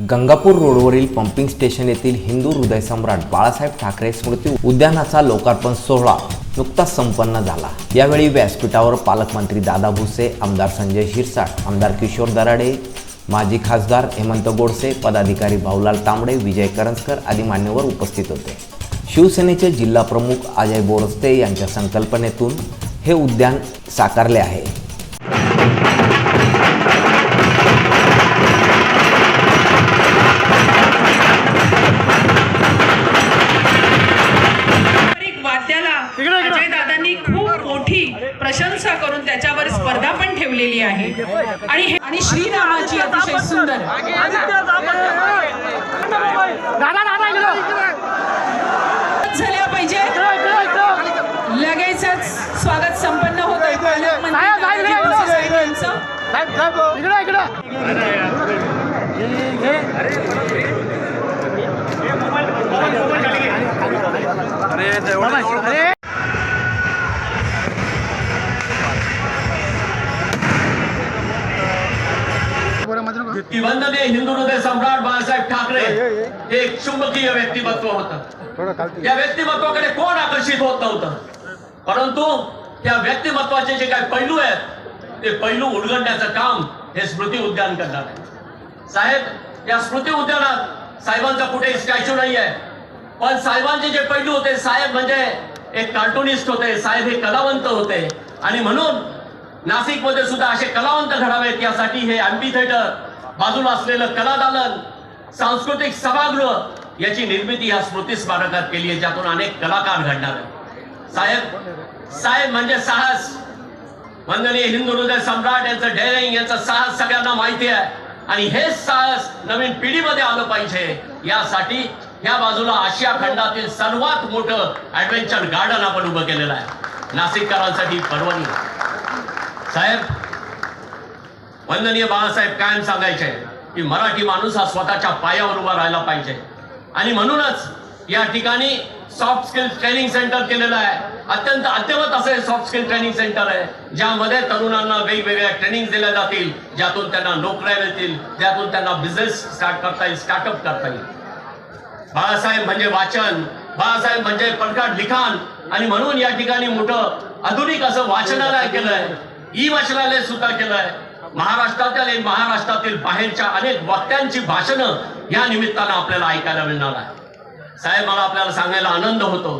गंगापूर रोडवरील pumping station येथील हिंदू हृदय सम्राट बाळासाहेब ठाकरे स्मृती उद्यानाचा लोकार्पण सोहळा नुकताच संपन्न झाला. यावेळी व्यासपीठावर पालकमंत्री दादा भुसे आमदार संजय शिरसाट आमदार किशोर दराडे माजी खासदार हेमंत गोडसे पदाधिकारी भाऊलाल तांबडे विजय करंजकर आदी मान्यवर उपस्थित होते. शिवसेनेचे जिल्हा प्रमुख अजय बोरस्ते यांच्या संकल्पनेतून हे उद्यान साकारले आहे. प्रशंसा करून त्याच्यावर स्पर्धा पण ठेवलेली आहे. आणि हे- आणि श्रीरामाची अतिशय सुंदर. झाल्या पाहिजे. लगेचच स्वागत संपन्न होत आहे. पालकमंत्री वंदनीय हिंदू हृदय सम्राट बाळासाहेब ठाकरे हे एक चुंबकीय व्यक्तिमत्व होतं. त्या व्यक्तिमत्वाकडे कोण आकर्षित होत नव्हतं? परंतु त्या व्यक्तिमत्वाचे जे काही पैलू आहेत ते पैलू उलगडण्याचं काम हे स्मृती उद्यान करणार आहे. साहेब या स्मृती उद्यानात साहेबांचा कुठे स्टॅच्यू नाही आहे पण साहेबांचे जे पैलू होते साहेब म्हणजे एक कार्टुनिस्ट होते साहेब हे कलावंत होते. आणि म्हणून नाशिकमध्ये सुद्धा असे कलावंत घडावेत यासाठी हे अँपी थिएटर बाजूला असलेलं कलादालन सांस्कृतिक सभागृह याची निर्मिती या स्मृती स्मारकात केली आहे ज्यातून अनेक कलाकार घडणार आहेत. साहेब साहेब म्हणजे साहस. वंदनीय हिंदू हृदय सम्राट यांचं डेअरिंग यांचं साहस सगळ्यांना माहिती आहे. आणि हेच साहस नवीन पिढीमध्ये आलं पाहिजे. यासाठी या बाजूला आशिया खंडातील सर्वात मोठं ऍडव्हेंचर गार्डन आपण उभं केलेलं आहे. नाशिककरांसाठी परवानी साहेब वंदनीय बाळासाहेब कायम सांगायचे की मराठी माणूस हा स्वतःच्या पायावर उभा राहायला पाहिजे. आणि म्हणूनच या ठिकाणी सॉफ्ट स्किल ट्रेनिंग सेंटर केलेलं आहे. अत्यंत अद्यवत असं सॉफ्ट स्किल ट्रेनिंग सेंटर आहे ज्यामध्ये तरुणांना वेगवेगळ्या ट्रेनिंग दिल्या जातील ज्यातून त्यांना नोकऱ्या मिळतील ज्यातून त्यांना बिझनेस स्टार्ट करता येईल स्टार्टअप करता येईल. बाळासाहेब म्हणजे वाचन बाळासाहेब म्हणजे प्रकट लिखाण आणि म्हणून या ठिकाणी मोठं आधुनिक असं वाचनालय केलंय ई वाचनालय सुद्धा केलंय. महाराष्ट्रातील महाराष्ट्रातील बाहेरच्या अनेक वक्त्यांची भाषणं या निमित्तानं आपल्याला ऐकायला मिळणार आहे. साहेब मला आपल्याला सांगायला आनंद होतो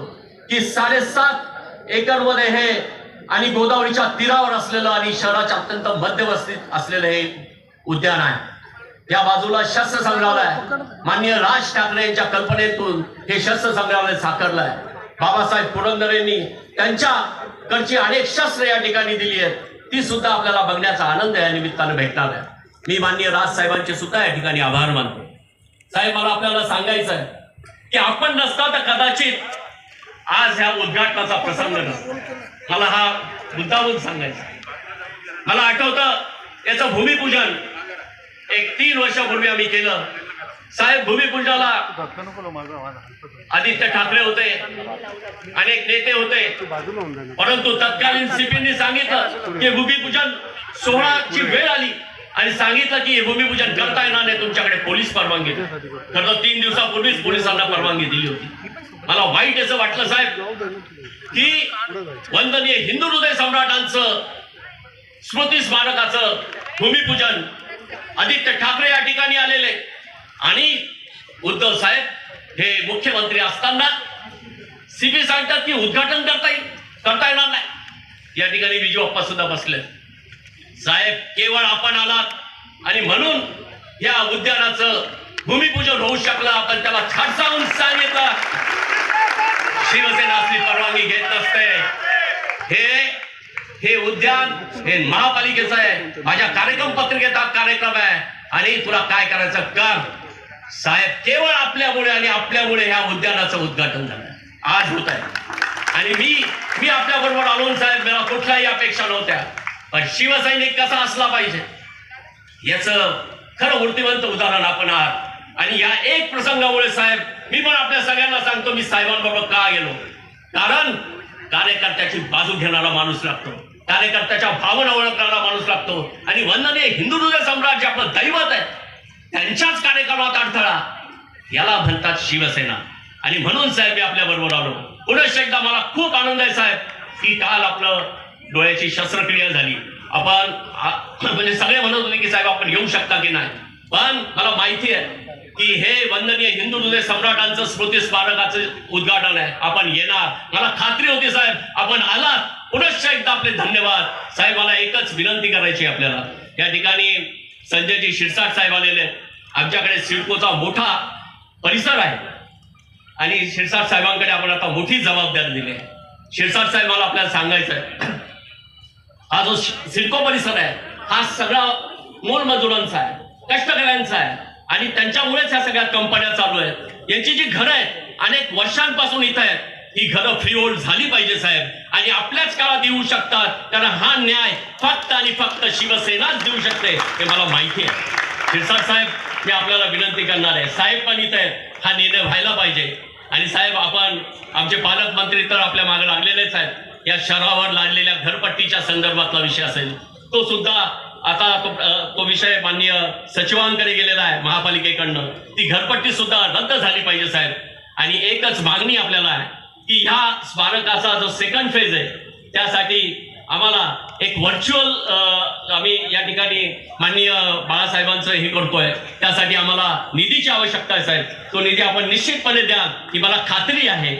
की साडेसात एकरमध्ये हे आणि गोदावरीच्या तीरावर असलेलं आणि शहराच्या अत्यंत मध्यवस्थित असलेलं हे उद्यान आहे. त्या बाजूला शस्त्र संग्रहालय माननीय राज ठाकरे यांच्या कल्पनेतून हे शस्त्र संग्रहालय साकारलंय. बाबासाहेब पुरंदरेंनी त्यांच्याकडची अनेक शस्त्र या ठिकाणी दिली आहेत. ती सुद्धा आपल्याला बघण्याचा आनंद या निमित्तानं भेटणार आहे. मी माननीय राज साहेबांचे सुद्धा या ठिकाणी आभार मानतो. साहेब मला आपल्याला सांगायचं आहे की आपण नसता तर कदाचित आज ह्या उद्घाटनाचा प्रसंग नसतो. मला हा मुद्दामून सांगायचा मला आठवतं याचं भूमिपूजन एक तीन वर्षापूर्वी आम्ही केलं. साहेब भूमिपूजनाला आदित्य ठाकरे होते. अनेक नेते होते. परंतु तत्कालीन सीपींनी सांगितलं की भूमिपूजन सोहळाची वेळ आली आणि सांगितलं की हे भूमिपूजन करता येणार नाही तुमच्याकडे पोलीस परवानगी. खरं तर तीन दिवसापूर्वीच पोलिसांना परवानगी दिली होती. मला वाईट असं वाटलं साहेब की वंदनीय हिंदू हृदय सम्राटांचं स्मृती स्मारकाचं भूमिपूजन आदित्य ठाकरे या ठिकाणी आलेले. आणि उद्धव साहेब हे मुख्यमंत्री असताना सीबी सांगतात की उद्घाटन करता येईल करता येणार नाही. या ठिकाणी विजू अप्पा सुद्धा बसले. साहेब केवळ आपण आलात आणि म्हणून या उद्यानाचं भूमिपूजन होऊ शकलं आपण त्याला खडसावून सांगितलं शिवसेना असली परवानगी घेत नसते. हे हे उद्यान हे महापालिकेचं आहे. माझ्या कार्यक्रम पत्रिकेत कार्यक्रम आहे. आणि तुला काय करायचं कर. साहेब केवळ आपल्यामुळे आणि आपल्यामुळे ह्या उद्यानाचं उद्घाटन झालं. आज होत आहे. आणि मी मी आपल्या बरोबर आलो साहेब मला कुठल्याही अपेक्षा नव्हत्या. पण शिवसैनिक कसा असला पाहिजे याच खरं मूर्तिवंत उदाहरण आपण आहात. आणि या एक प्रसंगामुळे साहेब मी पण आपल्या सगळ्यांना सांगतो मी साहेबांबरोबर का गेलो? कारण कार्यकर्त्याची बाजू घेणारा माणूस लागतो. कार्यकर्त्याच्या भावना ओळखणारा माणूस लागतो. आणि वंदनीय हिंदू हृदय सम्राट जे आपलं दैवत आहे. त्यांच्याच कार्यक्रमात अडथळा. याला म्हणतात शिवसेना. आणि म्हणून साहेब मी आपल्या बरोबर आलो. पुनश्च एकदा मला खूप आनंद आहे साहेब. की काल आपलं डोळ्याची शस्त्रक्रिया झाली. आपण म्हणजे सगळे म्हणत होते की साहेब आपण येऊ शकता की नाही. पण मला माहिती आहे की हे वंदनीय हिंदू हृदय सम्राटांचं स्मृती स्मारकाचं उद्घाटन आहे. आपण येणार. मला खात्री होती साहेब आपण आलात. पुनश्च एकदा आपले धन्यवाद. साहेब मला एकच विनंती करायची आपल्याला. या ठिकाणी संजयजी शिरसाट साहेब आलेले आहेत. आमच्याकडे सिडकोचा मोठा परिसर आहे. आणि शिरसाट साहेबांकडे आपण आता मोठी जबाबदारी दिली आहे. शिरसाट साहेब मला आपल्याला सांगायचं आहे हा जो सिडको परिसर आहे हा सगळा मोलमजुरांचा आहे कष्टकऱ्यांचा आहे. आणि त्यांच्यामुळेच ह्या सगळ्या कंपन्या चालू आहेत. यांची जी घरं आहेत अनेक वर्षांपासून इथं आहेत. ही घरं फ्री होल्ड झाली पाहिजे साहेब. आणि आपल्याच काळात येऊ शकतात. कारण हा न्याय फक्त आणि फक्त शिवसेनाच देऊ शकते हे मला माहिती आहे. शिरसाट साहेब मी आपल्याला विनंती करणार आहे. साहेब पण इथे आहेत. हा निर्णय व्हायला पाहिजे. आणि साहेब आपण आमचे पालकमंत्री तर आपल्या मागे लागलेलेच आहेत. या शहरावर लागलेल्या घरपट्टीच्या संदर्भातला विषय असेल तो सुद्धा आता तो तो विषय माननीय सचिवांकडे गेलेला आहे महापालिकेकडनं. ती घरपट्टी सुद्धा रद्द झाली पाहिजे साहेब. आणि एकच मागणी आपल्याला आहे की ह्या स्मारकाचा जो सेकंड फेज आहे त्यासाठी आम्हाला एक व्हर्च्युअल आम्ही या ठिकाणी माननीय बाळासाहेबांचं हे करतोय. त्यासाठी आम्हाला निधीची आवश्यकता आहे साहेब. तो निधी आपण निश्चितपणे द्या ही मला खात्री आहे.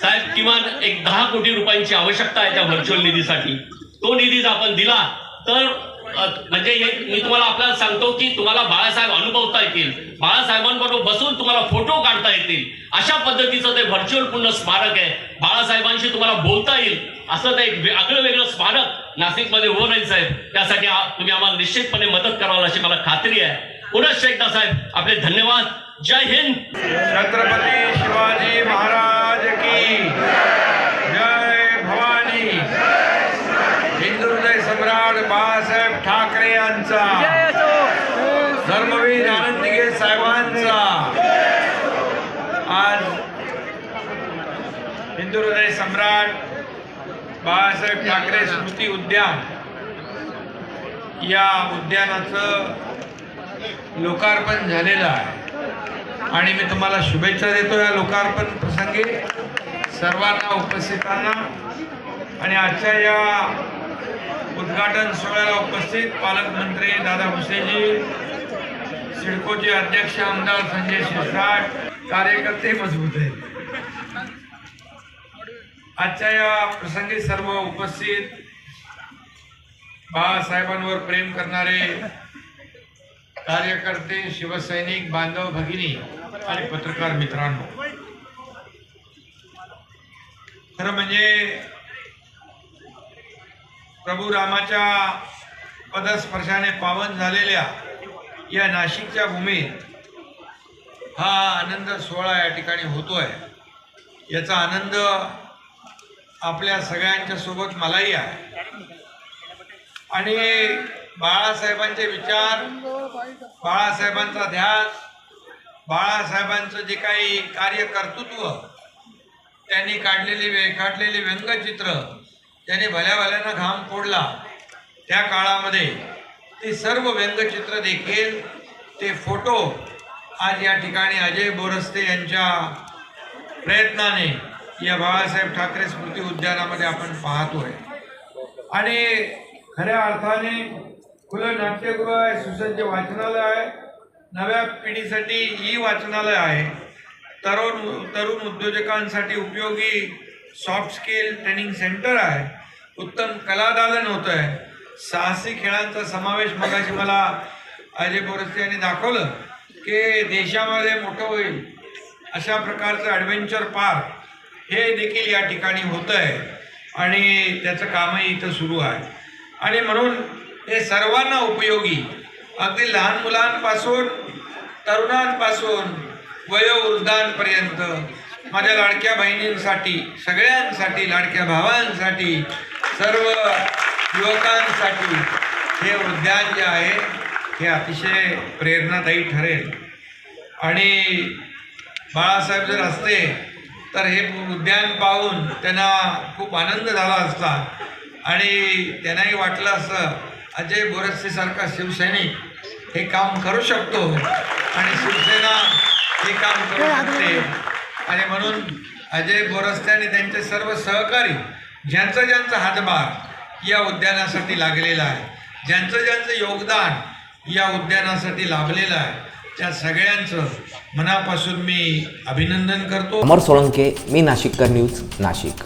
साहेब किमान एक दहा कोटी रुपयांची आवश्यकता आहे त्या व्हर्च्युअल निधीसाठी. तो निधी जर आपण दिला तर म्हणजे हे मी तुम्हाला आपल्याला सांगतो की तुम्हाला बाळासाहेब अनुभवता येतील. बाळासाहेबांबरोबर बसून तुम्हाला फोटो काढता येतील. अशा पद्धतीचं ते व्हर्च्युअल पूर्ण स्मारक आहे. बाळासाहेबांशी तुम्हाला बोलता येईल. असं ते एक आगळं वेगळं स्मारक नाशिकमध्ये हो नाही साहेब. त्यासाठी तुम्ही आम्हाला निश्चितपणे मदत कराल अशी मला खात्री आहे. पुनश्च एकदा साहेब आपले धन्यवाद. जय हिंद. छत्रपती शिवाजी महाराज की जय भवानी. हिंदुदय हृदय सम्राट बाळासाहेब ठाकरे यांचा. धर्मवीर आनंदगे साहेबांचा. आज हिंदू हृदय सम्राट बाळासाहेब ठाकरे स्मृती उद्यान. या उद्यानाचं लोकार्पण झालेलं आहे. आणि मी तुम्हाला शुभेच्छा देतो या लोकार्पण प्रसंगी. सर्वांना उपस्थितांना. आणि आजच्या या उद्घाटन सोहळ्याला उपस्थित पालकमंत्री दादा भुसेजी सिडकोचे अध्यक्ष आमदार संजय शिरसाट कार्यकर्ते मजबूत आहेत. आजच्या या प्रसंगी सर्व उपस्थित बाळासाहेबांवर प्रेम करणारे कार्यकर्ते शिवसैनिक बांधव भगिनी आणि पत्रकार मित्रांनो. खरं म्हणजे प्रभू रामाच्या पदस्पर्शाने पावन झालेल्या या नाशिकच्या भूमीत हा आनंद सोहळा या ठिकाणी होतोय. याचा आनंद आपल्या सगळ्यांच्या सोबत मलाही आहे. आणि बाळासाहेबांचे विचार बाळासाहेबांचा ध्यास बाळासाहेबांचं जे काही कार्यकर्तृत्व त्यांनी काढलेली वे काढलेले व्यंगचित्र त्यांनी भल्या भल्यानं घाम फोडला. त्या काळामध्ये ते सर्व व्यंगचित्र देखील ते फोटो आज या ठिकाणी अजय बोरस्ते यांच्या प्रयत्नाने या बाळासाहेब ठाकरे स्मृती उद्यानामध्ये आपण पाहतोय. आणि खऱ्या अर्थाने खुलं नाट्यगृह आहे सुसज्ज वाचनालय आहे. नव्या पिढीसाठी ई वाचनालय आहे. तरुण तरुण उद्योजकांसाठी उपयोगी सॉफ्ट स्किल ट्रेनिंग सेंटर आहे. उत्तम कलादालन होतं आहे साहसी खेळांचा समावेश मगाशी मला अजय बोरस्ते यांनी दाखवलं की देशामध्ये मोठं होईल अशा प्रकारचं ॲडव्हेंचर पार्क हे देखील या ठिकाणी होतं आहे आणि त्याचं कामही इथं सुरू आहे. आणि म्हणून हे सर्वांना उपयोगी. अगदी लहान मुलांपासून तरुणांपासून वयोवृद्धांपर्यंत माझ्या लाडक्या बहिणींसाठी सगळ्यांसाठी लाडक्या भावांसाठी सर्व युवकांसाठी हे उद्यान जे आहे हे अतिशय प्रेरणादायी ठरेल. आणि बाळासाहेब जर असते तर हे उद्यान पाहून त्यांना खूप आनंद झाला असता. आणि त्यांनाही वाटलं असतं अजय बोरसेसारखा शिवसैनिक हे काम करू शकतो. आणि शिवसेना हे काम करू शकते. आणि म्हणून अजय बोरस्ते आणि त्यांचे सर्व सहकारी ज्यांचं ज्यांचा हातभार या उद्यानासाठी लागलेला आहे ज्यांचं ज्यांचं योगदान या उद्यानासाठी लाभलेलं आहे त्या सगळ्यांचं मनापासून मी अभिनंदन करतो. अमर सोळंके मी नाशिककर न्यूज नाशिक.